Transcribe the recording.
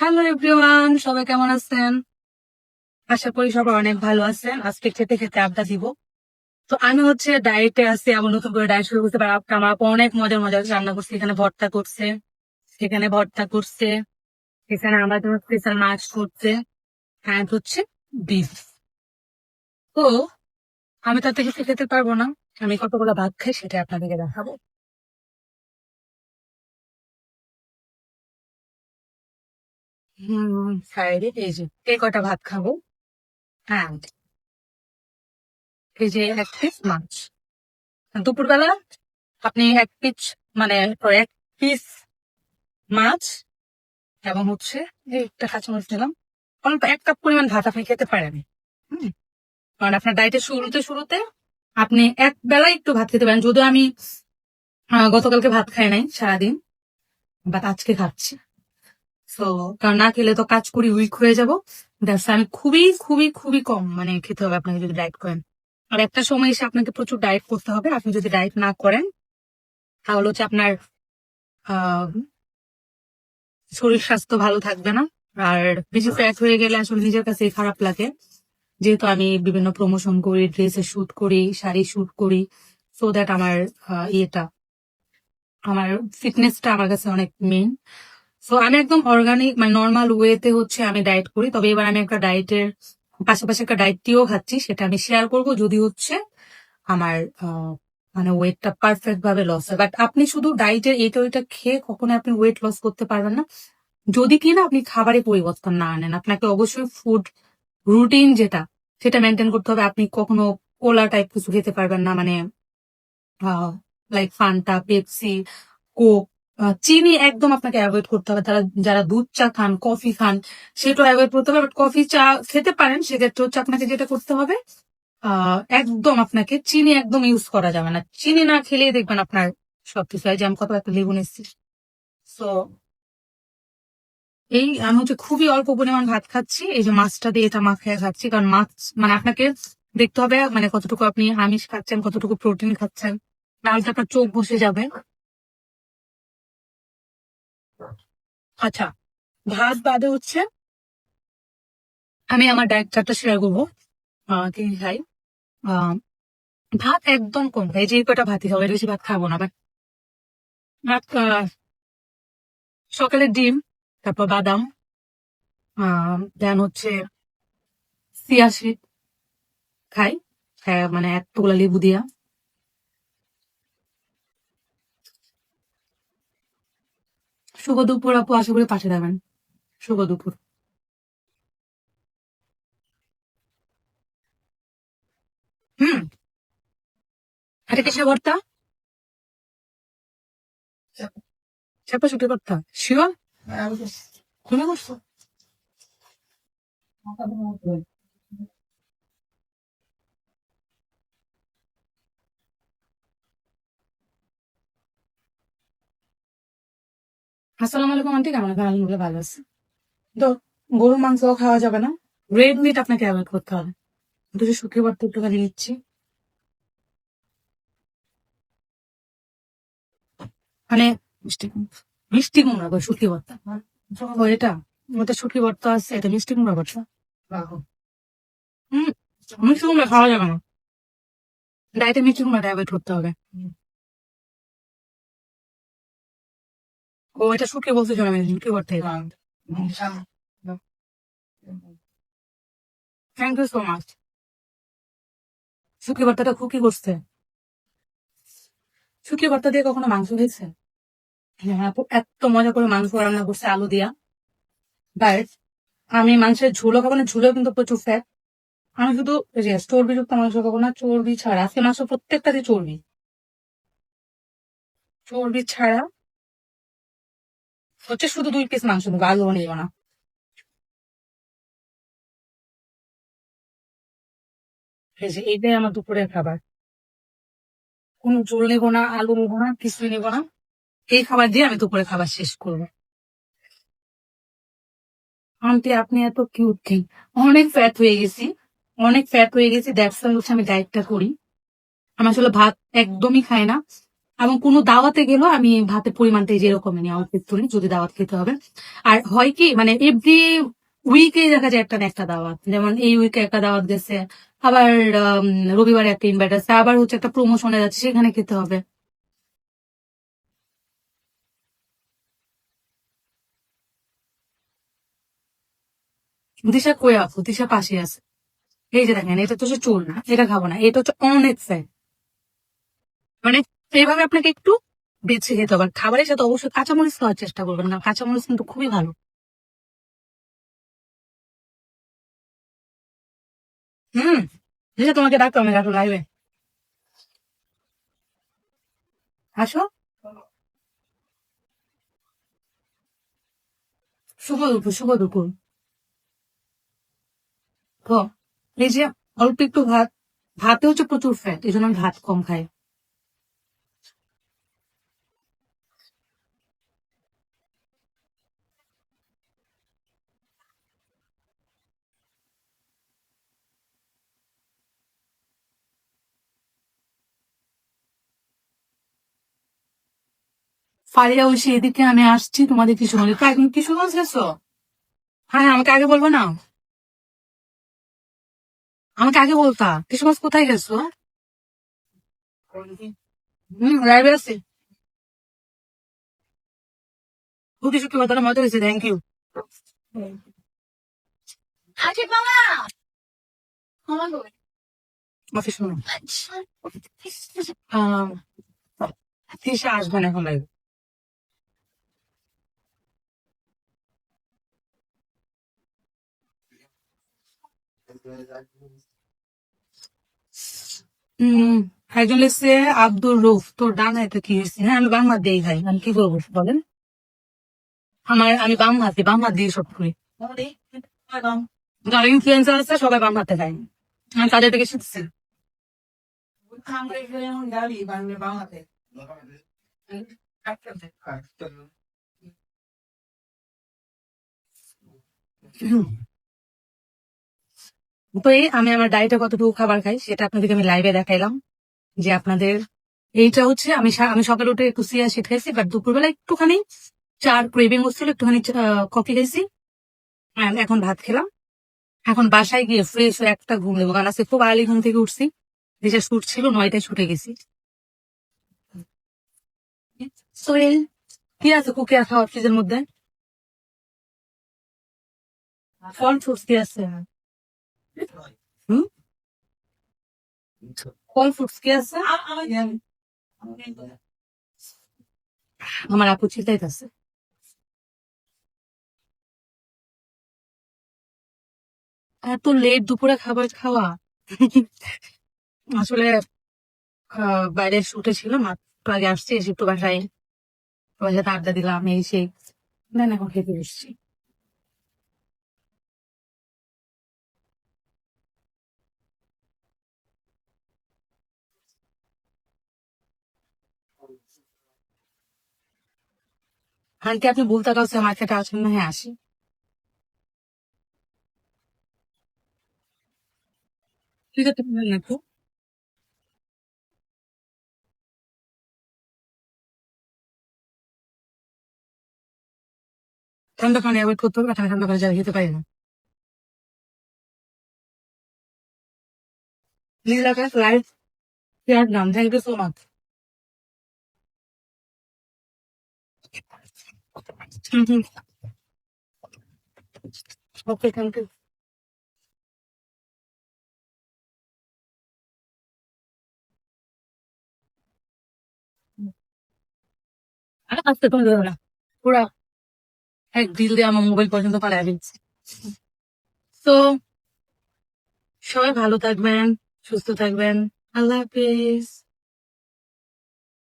Hello everyone সবাই কেমন আছেন? আশা করি সবাই অনেক ভালো আছেন। আজকে খেতে খেতে আড্ডা দিব। তো আমি হচ্ছে ডায়েটে আছি আমার নতুন করে ডায়েট শুরু করতে পারি। আমার অনেক মজার মজার রান্না করছে। এখানে ভর্তা করছে সেখানে ভর্তা করছে, এখানে আমার জন্য স্পেশাল মাছ করছে হ্যাঁ হচ্ছে বিফ তো আমি তাতে কিছু খেতে পারব না। আমি কতগুলো ভাত খাই সেটা আপনাদেরকে দেখাবো। হুম সাইডে এই যে, এই কটা ভাত খাব। হ্যাঁ এই যে এক পিস মাছ। দুপুরবেলা আপনি এক পিস মানে এক পিস মাছ এবং হচ্ছে এই একটা কাঁচামরিচ দিলাম। অল্প এক কাপ পরিমাণ ভাত আপনি খেতে পারেন। কারণ আপনার ডায়েটের শুরুতে শুরুতে আপনি এক বেলায় একটু ভাত খেতে পারেন। যদিও আমি গতকালকে ভাত খাই নাই সারাদিন বাট আজকে খাচ্ছি। তো কারণ না খেলে তো কাজ করি উইক হয়ে যাব। দ্যাটস আমি খুবই খুবই খুবই কম মানে খেতে হবে আপনাকে যদি ডায়েট করেন। আর একটা সময় এসে আপনাকে প্রচুর ডায়েট করতে হবে। আপনি যদি ডায়েট না করেন, তাহলে হচ্ছে আপনার শরীর স্বাস্থ্য ভালো থাকবে না। আর বেশি ফ্যাট হয়ে গেলে আসলে নিজের কাছে খারাপ লাগে। যেহেতু আমি বিভিন্ন প্রমোশন করি ড্রেসে শুট করি, শাড়ি শুট করি সো দ্যাট আমার ইয়েটা, আমার ফিটনেসটা আমার কাছে অনেক মেন সো আমি একদম অর্গানিক মানে নর্মাল ওয়েতে হচ্ছে আমি ডায়েট করি। তবে এবার আমি একটা ডায়েটের পাশাপাশি একটা ডায়েটটিও খাচ্ছি, সেটা আমি শেয়ার করব যদি হচ্ছে আমার মানে ওয়েটটা পারফেক্ট ভাবে লস হয়। বাট আপনি শুধু ডায়েটের এটা ওইটা খেয়ে কখনো আপনি ওয়েট লস করতে পারবেন না। যদি কিনা আপনি খাবারে পরিবর্তন না আনেন, আপনাকে অবশ্যই ফুড রুটিন যেটা, সেটা মেনটেন করতে হবে। আপনি কখনো কোলা টাইপ কিছু খেতে পারবেন না মানে লাইক ফান্টা পেপসি কোক চিনি একদম আপনাকে অ্যাভয়েড করতে হবে। তারা যারা দুধ চা খান কফি খান সেটা অ্যাভয়েড করতে হবে। বাট কফি চা খেতে পারেন সেক্ষেত্রে হচ্ছে আপনাকে যেটা করতে হবে একদম আপনাকে চিনি একদম ইউজ করা যাবে না। চিনি না খেলে দেখবেন আপনার সবকিছু হয় যে আমি কত একটা লেবু নিচ্ছি সো এই আমি হচ্ছে খুবই অল্প পরিমাণ ভাত খাচ্ছি। এই যে মাছটা দিয়ে এটা মাখিয়ে খাচ্ছি। কারণ মাছ মানে আপনাকে দেখতে হবে মানে কতটুকু আপনি আমিষ খাচ্ছেন, কতটুকু প্রোটিন খাচ্ছেন। নাহলে আপনার চোখ বসে যাবে। আচ্ছা ভাত বাদে হচ্ছে? আমি আমার ডায়েট চার্টটা শেয়ার করব। কি খাই ভাত একদম কম। খাই যে কটা ভাতই খাব বেশি ভাত খাব না বাট ভাত সকালে ডিম, তারপর বাদাম দেন হচ্ছে সিয়াশি খাই। হ্যাঁ মানে এক তোলা লেবু দিয়া। শুভ দুপুর আপু আশা করি পাশে দেবেন। শুভ দুপুর। হুম। এটা কিসে ভর্তা চাপা শুটি ভর্তা শিওর তুমি করছ আসসালামু আলাইকুম, আন্টি। কেমন আছেন? আলহামদুলিল্লাহ ভালো আছে। তো গরুর মাংস খাওয়া যাবে না? রেড মিট আপনাকে অ্যাভয়েড করতে হবে। দুটো শুকিয়ে ভর্তা একটুখানি নিচ্ছি। মানে মিষ্টি কুমড়া মিষ্টি কুমড়া গো, শুকিয়ে ভর্তা এটা, ওটা শুকিয়ে ভর্তা আছে, এটা মিষ্টি কুমড়া ভর্তা হুম, মিষ্টি কুমড়া খাওয়া যাবে না। ডায়েটে মিষ্টি কুমড়াটা অ্যাভয়েড করতে হবে। ও এটা শুকিয়ে বলতে চলে আমি শুকিয়ে ভর্তা থ্যাংক ইউ সো মাচ শুকিয়ে ভর্তাটা খুকি করছে। শুকিয়ে ভর্তা দিয়ে কখনো মাংস খেয়েছে? হ্যাঁ এত মজা করে মাংস রান্না করছে আলু দিয়া। বাট আমি মাংসের ঝোলও খাব না ঝোলও কিন্তু প্রচুর ফ্যাট আমি শুধু চর্বিযুক্ত মাংস খাব না চর্বি ছাড়া আজকে মাংস প্রত্যেকটাতে চর্বি। চর্বি ছাড়া হচ্ছে শুধু দুই পিস মাংস নেব আলু নেব না। এই এইটাই আমার দুপুরের খাবার। কোনো ঝোল নেব না, আলু নেব না, কিছুই নেব না। এই খাবার দিয়ে আমি দুপুরে খাবার শেষ করব। আন্টি, আপনি এত কিউট থিং অনেক ফ্যাট হয়ে গেছি। অনেক ফ্যাট হয়ে গেছি দ্যাটস হচ্ছে আমি ডায়েটটা করি। আমি আসলে ভাত একদমই খাই না। এবং কোনো দাওয়াতে গেলেও আমি ভাতের পরিমাণটা যেরকম নিই একটু নিই, যদি দাওয়াত খেতে হবে। আর হয় কি মানে এভরি উইকে দেখা যায় একটা একটা দাওয়াত। যেমন এই উইকে একটা দাওয়াত গেছে আবার রবিবারে একটা ইনভাইট আছে আবার হচ্ছে একটা প্রমোশনে যাচ্ছে সেখানে খেতে হবে। দিশা কই আপু দিশা পাশে আছে। এই যে দেখেন এটা তো চুল না এটা খাব না এটা হচ্ছে অনেক ফ্যাট মানে এইভাবে আপনাকে একটু বেছে খেতে হবে। খাবারের সাথে অবশ্যই কাঁচামরিচ খাওয়ার চেষ্টা করবেন না। কাঁচামরিচ কিন্তু খুবই ভালো। হুম দিশা তোমাকে ডাকতো আমি রাখো লাইভে আসো। শুভ দুপুর শুভ দুপুর। তো এই যে অল্প একটু ভাত। ভাতে হচ্ছে প্রচুর ফ্যাট এই জন্য ভাত কম খাই। ফারিয়া ওই এদিকে আমি আসছি তোমাদের কিশোরগঞ্জে কিশোরগঞ্জ গেছো হ্যাঁ হ্যাঁ, আমাকে আগে বলব না? আমাকে আগে বলতা কিশোরগঞ্জ কোথায় গেছো? হম লাইভে আছি। মজা হয়েছে থ্যাংক ইউ আসবে না এখন লাইভে একজন লিখছে আব্দুল রুফ তোর ডান হাতে কি হয়েছে? হ্যাঁ আমি বাম হাত দিয়েই খাই। আমি কি করব বলেন? আমার, আমি বাম হাতে, বাম হাত দিয়ে সব করি। যারা ইনফ্লুয়েন্সার আছে, সবাই বাম হাতে খাই আমি তাদের থেকে শিখছি। তো এই আমি আমার ডায়েটে কতটুকু খাবার খাই সেটা আপনাদেরকে আমি লাইভে দেখাইলাম। যে আপনাদের এইটা হচ্ছে, আমি আমি সকালে উঠে একটু সিয়া শীত খাইছি বাট দুপুরবেলা একটুখানি চার ক্রেভিং হচ্ছিল, একটুখানি কফি খাইছি। এখন ভাত খেলাম। এখন বাসায় গিয়ে ফ্রেশ হয়ে একটা ঘুম দেবো, কারণ খুব আর্লি ঘুম থেকে উঠছি। দেশের শুট ছিল নয়টায় ছুটে গেছি। সোহেল কি আছে কুকি খাওয়ার ফ্রিজের মধ্যে? ফল ফ্রুটস কি আছে? আছে? আমার আপু চিন্তাইতেছে এত লেট দুপুরে খাবার খাওয়া। আসলে বাইরে শুটে ছিল মাত্র আগে আসছি, এসে একটু বাসায়। সাথে আড্ডা দিলাম, এই সেই। দেন, এখন খেতে বসছি। আন্টি আপনি বলতে কাছে মার্কেটে আসেন না হ্যাঁ আসি। ঠিক আছে না তো। ঠান্ডা পানি অ্যাভয়েড করতে হবে ঠান্ডা ঠান্ডা পানি যারা খেতে পারি না। প্লিজ লাইভ শেয়ার নাম thank you so much okay thank you আস্তে তুমি ধরো না পুরা এক দিল দিয়ে আমার মোবাইল পর্যন্ত পালায় ফেলছে তো সবাই ভালো থাকবেন সুস্থ থাকবেন আল্লাহ হাফিজ